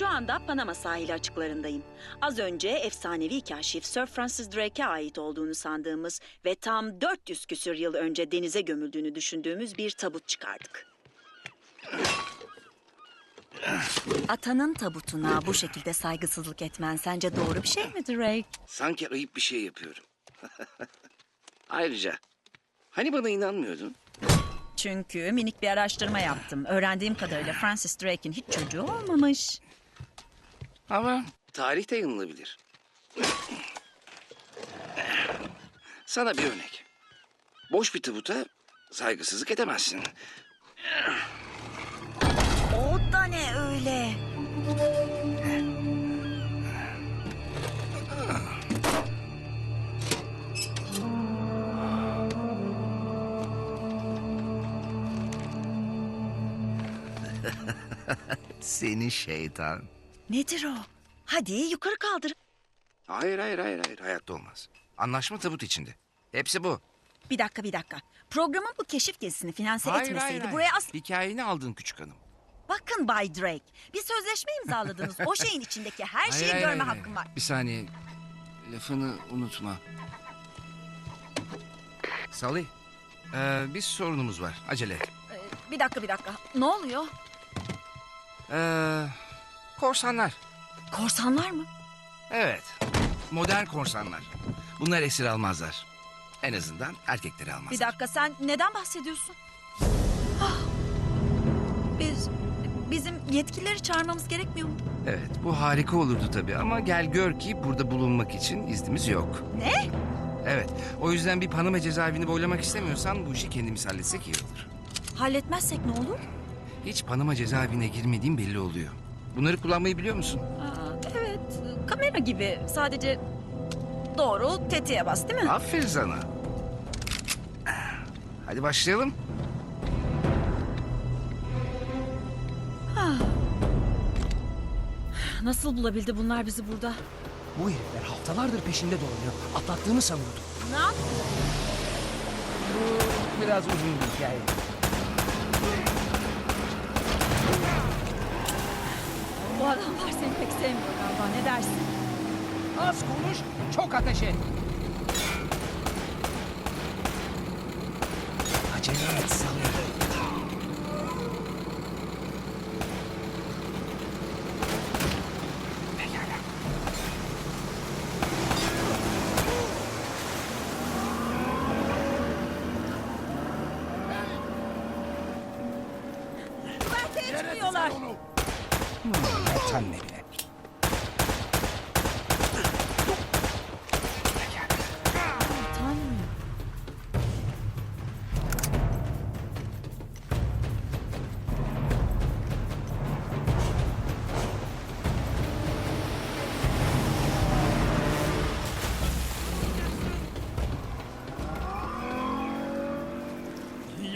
Şu anda Panama sahili açıklarındayım. Az önce efsanevi kaşif Sir Francis Drake'e ait olduğunu sandığımız ve tam 400 küsür yıl önce denize gömüldüğünü düşündüğümüz bir tabut çıkardık. Atanın tabutuna bu şekilde saygısızlık etmen sence doğru bir şey mi Drake? Sanki ayıp bir şey yapıyorum. Ayrıca hani bana inanmıyordun? Çünkü minik bir araştırma yaptım. Öğrendiğim kadarıyla Francis Drake'in hiç çocuğu olmamış. Ama tarih de yanılabilir. Sana bir örnek. Boş bir tabuta saygısızlık edemezsin. O da ne öyle? Seni şeytan. Nedir o? Hadi yukarı kaldır. Hayır hayır hayır hayır. Hayatta olmaz. Anlaşma tabut içinde. Hepsi bu. Bir dakika bir dakika. Programın bu keşif gezisini finanse etmeseydi buraya as... Hikayeni aldın küçük hanım. Bakın Bay Drake. Bir sözleşme imzaladınız. o şeyin içindeki her şeyi Hayır, hayır, görme hayır, hakkım hayır. var. Bir saniye. Lafını unutma. Salih. Ee, bir sorunumuz var. Acele et. Ee, bir dakika bir dakika. Ne oluyor? Ee, korsanlar. Korsanlar mı? Evet. Modern korsanlar. Bunlar esir almazlar. En azından erkekleri almazlar. Bir dakika sen neden bahsediyorsun? Ah! Biz bizim yetkilileri çağırmamız gerekmiyor mu? Evet bu harika olurdu tabii ama gel gör ki burada bulunmak için iznimiz yok. Ne? Evet o yüzden bir Panama cezaevini boylamak istemiyorsan bu işi kendimiz halletsek iyi olur. Halletmezsek ne olur? Hiç Panama cezaevine girmediğim belli oluyor. Bunları kullanmayı biliyor musun? Aa, evet. Kamera gibi. Sadece doğru tetiğe bas değil mi? Aferin sana. Hadi başlayalım. Nasıl bulabildi bunlar bizi burada? Bu herifler haftalardır peşinde dolanıyor. Atlattığını sanıyordum. Ne yap? Biraz uzun bir hikaye. Adamlar seni pek sevmiyor galiba. Ne dersin? Az konuş, çok ateş et. Acele et Salih.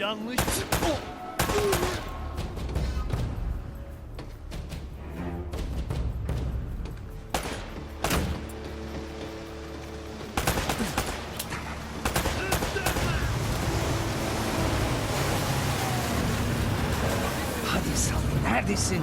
Yanlış. Hadi Salih, neredesin?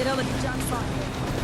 Get over to John Sawyer.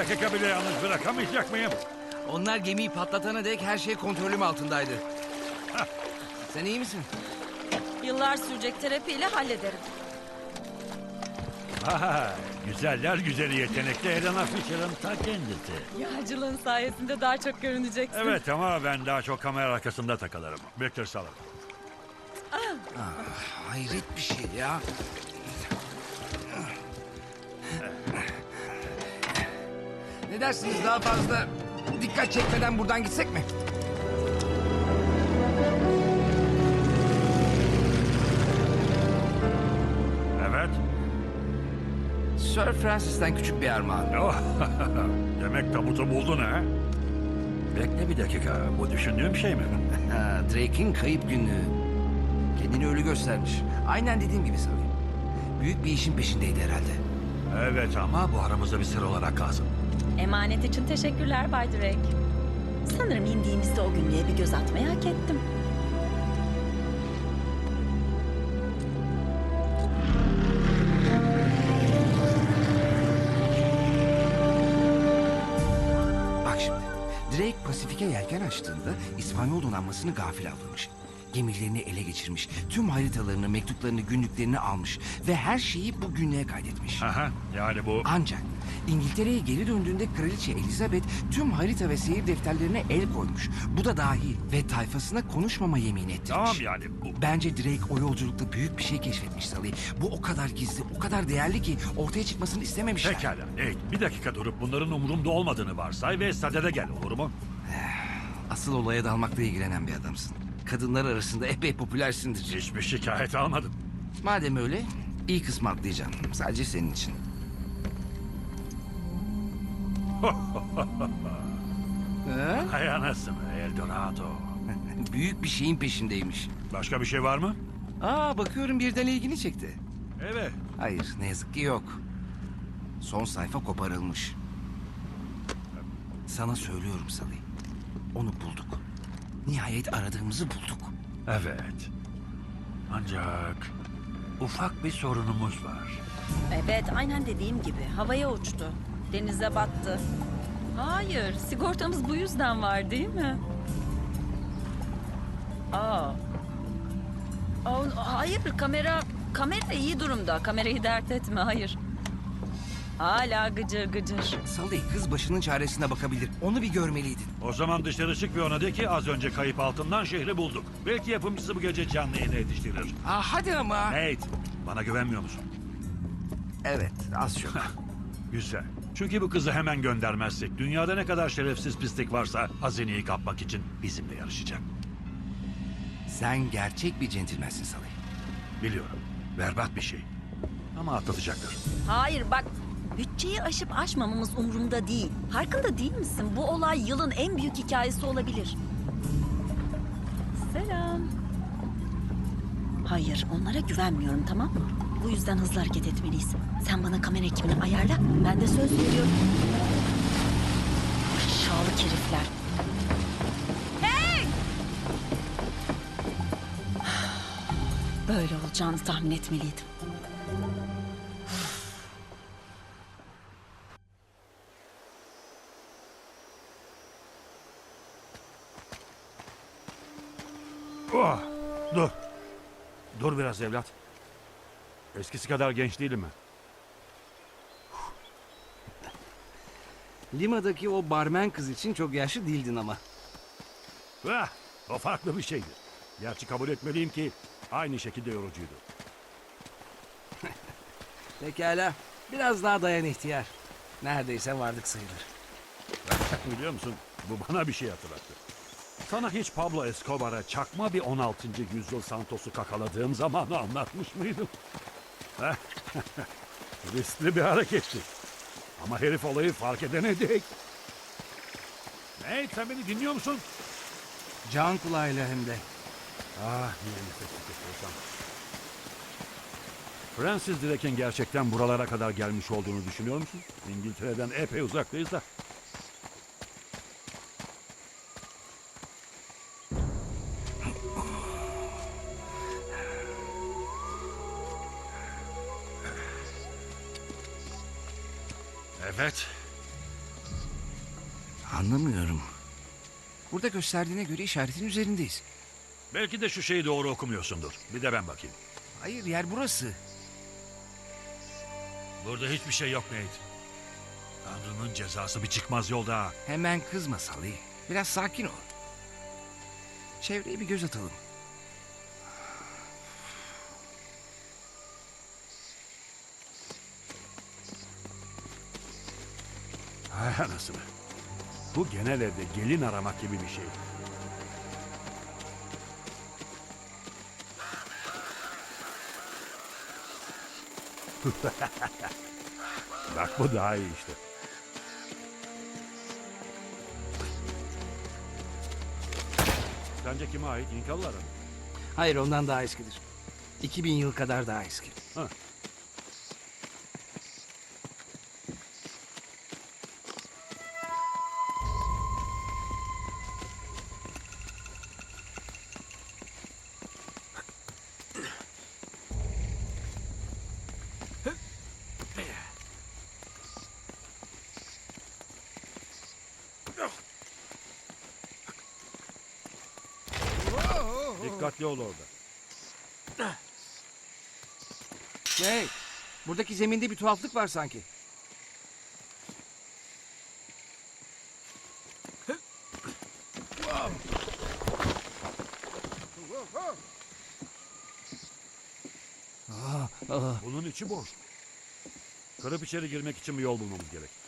Dakika bile yalnız bırakamayacak mıyım? Onlar gemiyi patlatana dek her şey kontrolüm altındaydı. Sen iyi misin? Yıllar sürecek terapiyle hallederim. Ha, güzeller güzeli yetenekli Helena Fisher'ın ta kendisi. Yağcılığın sayesinde daha çok görüneceksin. Evet ama ben daha çok kamera arkasında takılırım. Victor Salım. Hayret bir şey ya. Ne dersiniz daha fazla dikkat çekmeden buradan gitsek mi? Evet. Sir Francis'ten küçük bir armağan. Oh, Demek tabutu buldun ha? Bekle bir dakika. Bu düşündüğüm şey mi? Ha, Drake'in kayıp günlüğü. Kendini ölü göstermiş. Aynen dediğim gibi sanırım. Büyük bir işin peşindeydi herhalde. Evet ama bu aramızda bir sır olarak kalsın. Emanet için teşekkürler Bay Drake. Sanırım indiğimizde o günlüğe bir göz atmayı hak ettim. Bak şimdi. Drake Pasifik'e yelken açtığında İspanyol donanmasını gafil avlamış. Gemilerini ele geçirmiş. Tüm haritalarını, mektuplarını, günlüklerini almış. Ve her şeyi bu günlüğe kaydetmiş. Aha, yani bu... Ancak İngiltere'ye geri döndüğünde Kraliçe Elizabeth tüm harita ve seyir defterlerine el koymuş. Bu da dahil ve tayfasına konuşmama yemin ettirmiş. Tamam yani bu... Bence Drake o yolculukta büyük bir şey keşfetmiş Sally. Bu o kadar gizli, o kadar değerli ki ortaya çıkmasını istememişler. Pekala Nate. Bir dakika durup bunların umurumda olmadığını varsay ve sadede gel olur mu? Asıl olaya dalmakla ilgilenen bir adamsın. Kadınlar arasında epey popülersindir. Hiçbir şikayet almadım. Madem öyle, iyi kısmı atlayacağım. Sadece senin için. Ha? Hay anasını Eldorado. Büyük bir şeyin peşindeymiş. Başka bir şey var mı? Aa bakıyorum birden ilgini çekti. Evet. Hayır ne yazık ki yok. Son sayfa koparılmış. Sana söylüyorum Sally. Onu bulduk. Nihayet aradığımızı bulduk. Evet. Ancak ufak bir sorunumuz var. Evet, aynen dediğim gibi. Havaya uçtu. Denize battı. Hayır, sigortamız bu yüzden var değil mi? Aa. Aa, hayır, kamera kamera iyi durumda. Kamerayı dert etme, hayır. Hala gıcır gıcır. Sally kız başının çaresine bakabilir. Onu bir görmeliydin. O zaman dışarı çık ve ona de ki az önce kayıp altından şehri bulduk. Belki yapımcısı bu gece canlı yayına yetiştirir. Aa hadi ama. Nate, bana güvenmiyor musun? Evet az çok. Güzel. Çünkü bu kızı hemen göndermezsek dünyada ne kadar şerefsiz pislik varsa hazineyi kapmak için bizimle yarışacak. Sen gerçek bir centilmensin Sally. Biliyorum. Berbat bir şey. Ama atlatacaktır. Hayır bak bütçeyi aşıp aşmamamız umurumda değil. Farkında değil misin? Bu olay yılın en büyük hikayesi olabilir. Selam. Hayır onlara güvenmiyorum tamam mı? Bu yüzden hızlı hareket etmeliyiz. Sen bana kamera ekibini ayarla. Ben de söz veriyorum. Aşağılık herifler. Hey! Böyle olacağını tahmin etmeliydim. Evlat. Eskisi kadar genç değilim ben. Lima'daki o barmen kız için çok yaşlı değildin ama. Ah, o farklı bir şeydi. Gerçi kabul etmeliyim ki aynı şekilde yorucuydu. Pekala. Biraz daha dayan ihtiyar. Neredeyse vardık sayılır. Biliyor musun? Bu bana bir şey hatırlattı. Sana hiç Pablo Escobar'a çakma bir 16. yüzyıl Santos'u kakaladığım zamanı anlatmış mıydım? Heh. Riskli bir hareketti. Ama herif olayı fark edene dek. Nate sen beni dinliyor musun? Can kulağıyla hem de. Ah niye nefeslik yapıyorsam. Francis Drake'in gerçekten buralara kadar gelmiş olduğunu düşünüyor musun? İngiltere'den epey uzaktayız da. Gösterdiğine göre işaretin üzerindeyiz. Belki de şu şeyi doğru okumuyorsundur. Bir de ben bakayım. Hayır yer burası. Burada hiçbir şey yok Nate. Tanrı'nın cezası bir çıkmaz yolda. Hemen kızma Salih. Biraz sakin ol. Çevreye bir göz atalım. Hay anasını. Bu genel evde gelin aramak gibi bir şey. Bak bu daha iyi işte. Sence kime ait? İnkalılara mı? Hayır ondan daha eskidir. 2000 yıl kadar daha eski. Dikkatli ol orada. Hey, buradaki zeminde bir tuhaflık var sanki. Bunun içi boş. Kırıp içeri girmek için bir yol bulmamız gerek.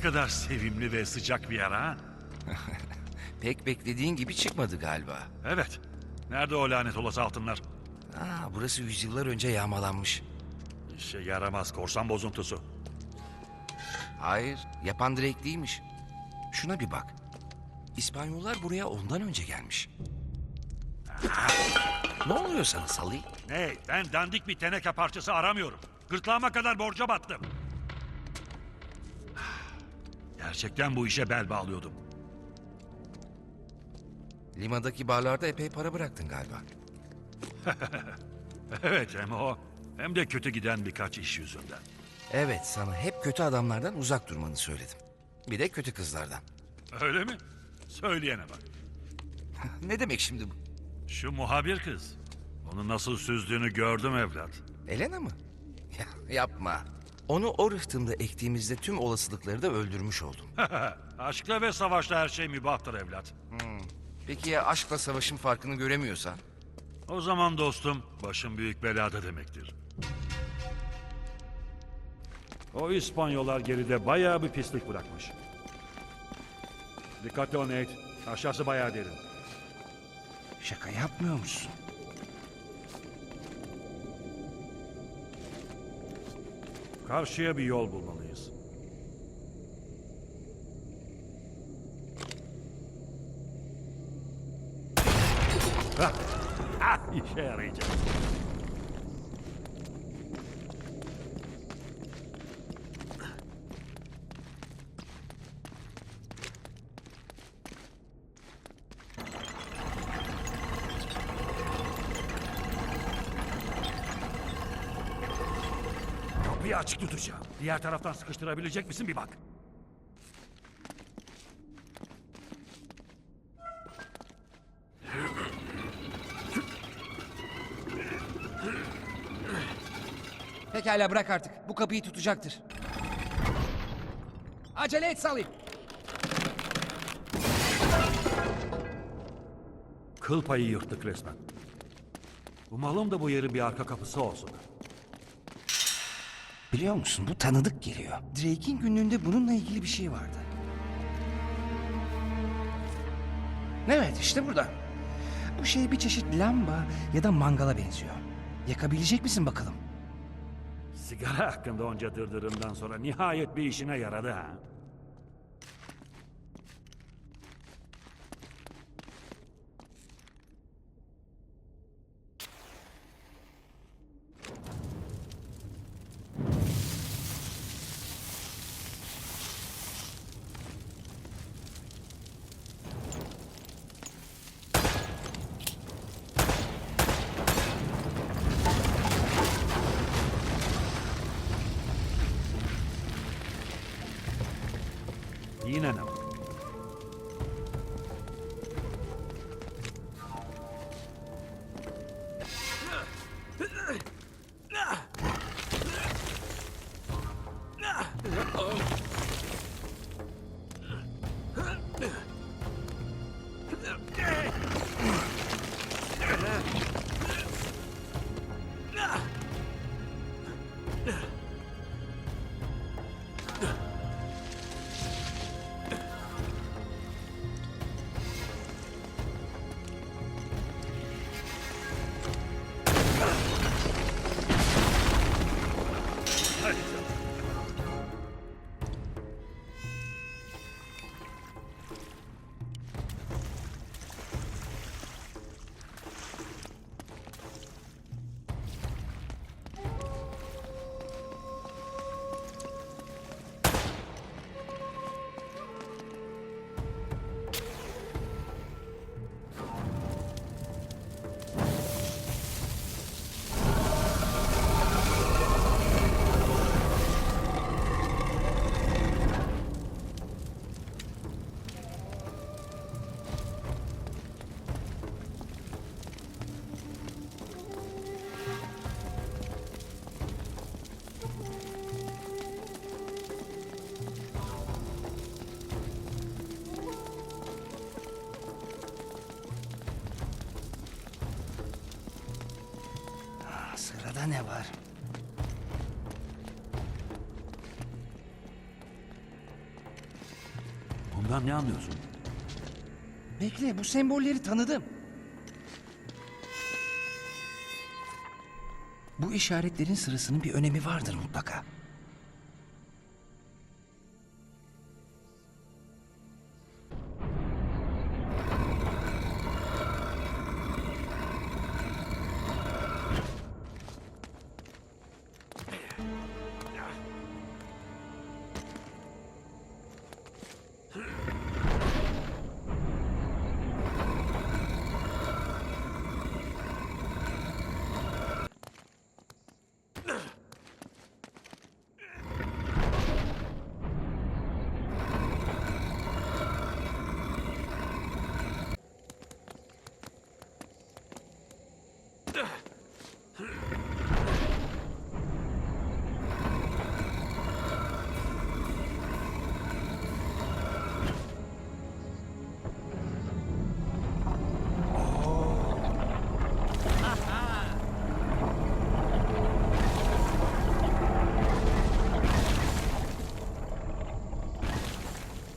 Ne kadar sevimli ve sıcak bir yer ha? Pek beklediğin gibi çıkmadı galiba. Evet. Nerede o lanet olası altınlar? Aa, burası yüzyıllar önce yağmalanmış. İşe yaramaz korsan bozuntusu. Hayır, yapan Drake değilmiş. Şuna bir bak. İspanyollar buraya ondan önce gelmiş. ne oluyor sana Salih? Ne? Ben dandik bir teneke parçası aramıyorum. Gırtlağıma kadar borca battım. Gerçekten bu işe bel bağlıyordum. Limadaki barlarda epey para bıraktın galiba. Evet hem o hem de kötü giden birkaç iş yüzünden. Evet, sana hep kötü adamlardan uzak durmanı söyledim. Bir de kötü kızlardan. Öyle mi? Söyleyene bak. Ne demek şimdi bu? Şu muhabir kız. Onu nasıl süzdüğünü gördüm evlat. Elena mı? Ya, yapma. Onu o rıhtımda ektiğimizde tüm olasılıkları da öldürmüş oldum. Aşkla ve savaşla her şey mübahtır evlat. Peki ya aşkla savaşın farkını göremiyorsan? O zaman dostum başım büyük belada demektir. O İspanyollar geride bayağı bir pislik bırakmış. Dikkatli ol Nate. Aşağısı bayağı derin. Şaka yapmıyor musun? Karşıya bir yol bulmalıyız. Hah! Ah, işe yarayacak. Kapıyı açık tutacağım. Diğer taraftan sıkıştırabilecek misin bir bak. Pekala bırak artık. Bu kapıyı tutacaktır. Acele et Salih. Kıl payı yırttık resmen. Umalım da bu yerin bir arka kapısı olsun. Biliyor musun bu tanıdık geliyor. Drake'in günlüğünde bununla ilgili bir şey vardı. Evet işte burada. Bu şey bir çeşit lamba ya da mangala benziyor. Yakabilecek misin bakalım? Sigara hakkında onca dırdırından sonra nihayet bir işine yaradı ha. Ne var? Bundan ne anlıyorsun? Bekle bu sembolleri tanıdım. Bu işaretlerin sırasının bir önemi vardır mutlaka.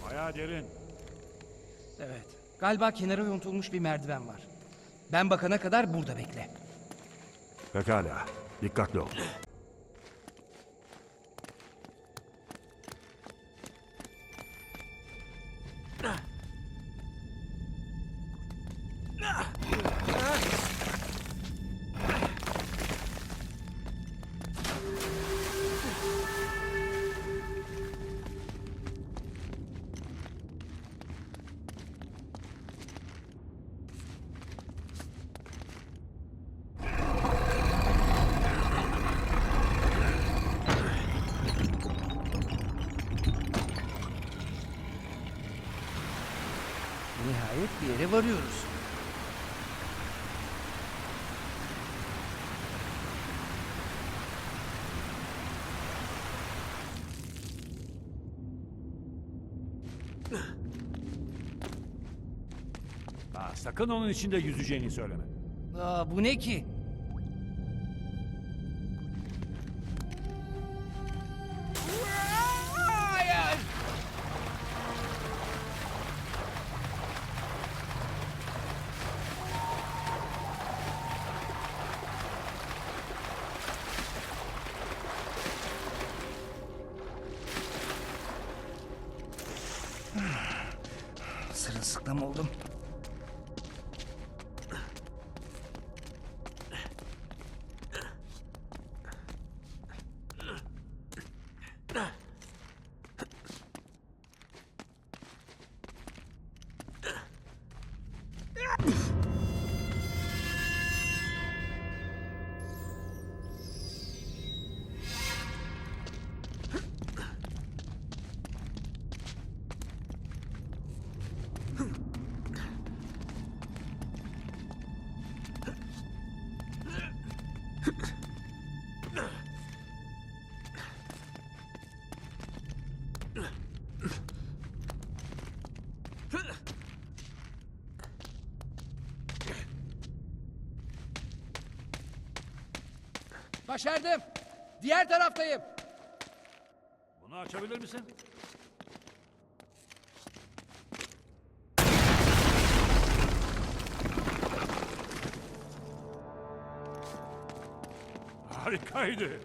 Bayağı derin. Evet. Galiba kenara yontulmuş bir merdiven var. Ben bakana kadar burada bekle. Pekala. Dikkatli ol. varıyoruz. Ha, sakın onun içinde yüzeceğini söyleme. Aa, bu ne ki? Sırılsıklam oldum. Başardım. Diğer taraftayım. Bunu açabilir misin? Harikaydı.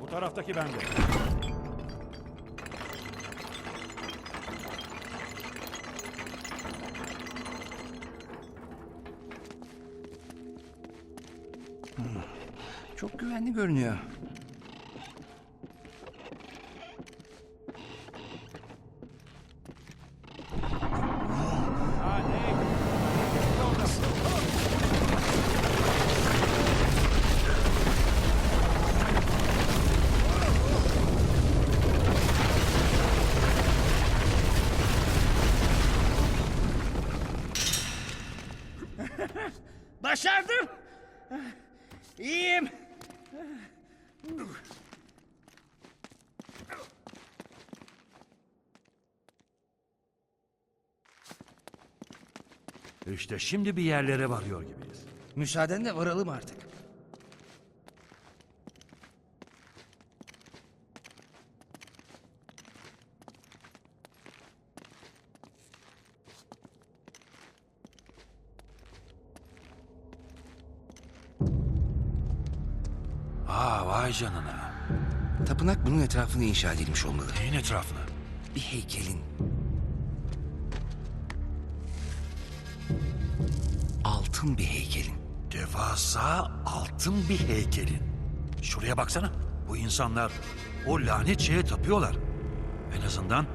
Bu taraftaki bende. Güvenli görünüyor. İşte şimdi bir yerlere varıyor gibiyiz. Müsaadenle varalım artık. Aa vay canına. Tapınak bunun etrafına inşa edilmiş olmalı. Neyin etrafına? Bir heykelin. Altın bir heykelin. Devasa altın bir heykelin. Şuraya baksana. Bu insanlar o lanet şeye tapıyorlar. En azından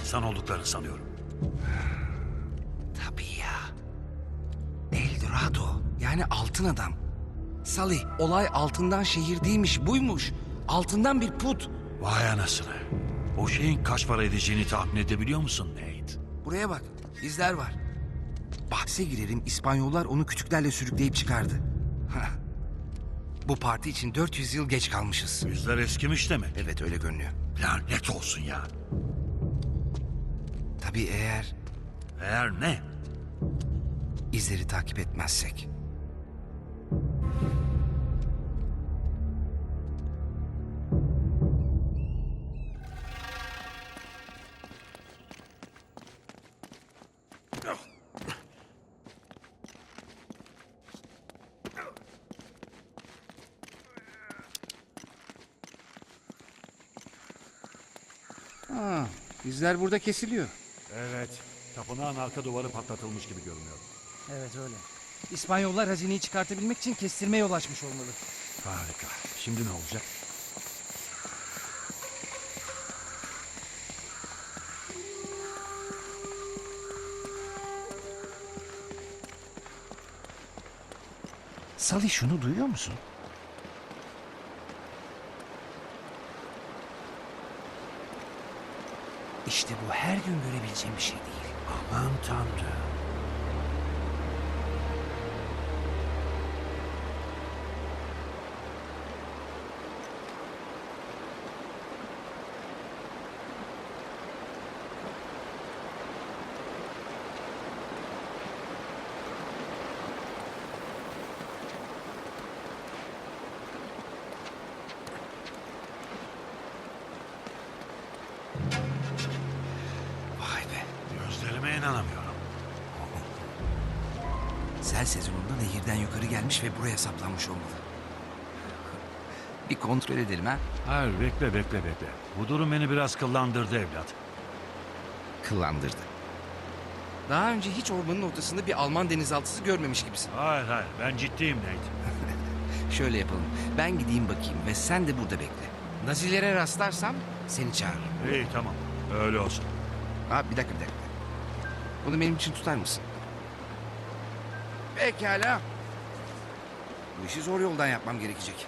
insan olduklarını sanıyorum. Tabii ya. El Dorado. Yani altın adam. Salih, olay altından şehir değilmiş, buymuş. Altından bir put. Vay anasını. O şeyin kaç para edeceğini tahmin edebiliyor musun Nate? Buraya bak, izler var. Bahse girerim, İspanyollar onu kütüklerle sürükleyip çıkardı. Hah. Bu parti için 400 yıl geç kalmışız. Yüzler eskimiş demek. Evet, öyle görünüyor. Lanet olsun ya. Tabii eğer Eğer ne? izleri takip etmezsek. İzler burada kesiliyor. Evet. Tapınağın arka duvarı patlatılmış gibi görünüyor. Evet öyle. İspanyollar hazineyi çıkartabilmek için kestirme yol açmış olmalı. Harika. Şimdi ne olacak? Salih şunu duyuyor musun? İşte bu her gün görebileceğim bir şey değil. Aman tanrım. Sel sezonunda nehirden yukarı gelmiş ve buraya saplanmış olmalı. Bir kontrol edelim ha. Hayır bekle bekle bekle. Bu durum beni biraz kıllandırdı evlat. Kıllandırdı. Daha önce hiç ormanın ortasında bir Alman denizaltısı görmemiş gibisin. Hayır hayır ben ciddiyim Nate. Şöyle yapalım. Ben gideyim bakayım ve sen de burada bekle. Nazilere rastlarsam seni çağırırım. İyi tamam öyle olsun. Ha bir dakika bir dakika. Bunu benim için tutar mısın? Pekala. Bu işi zor yoldan yapmam gerekecek.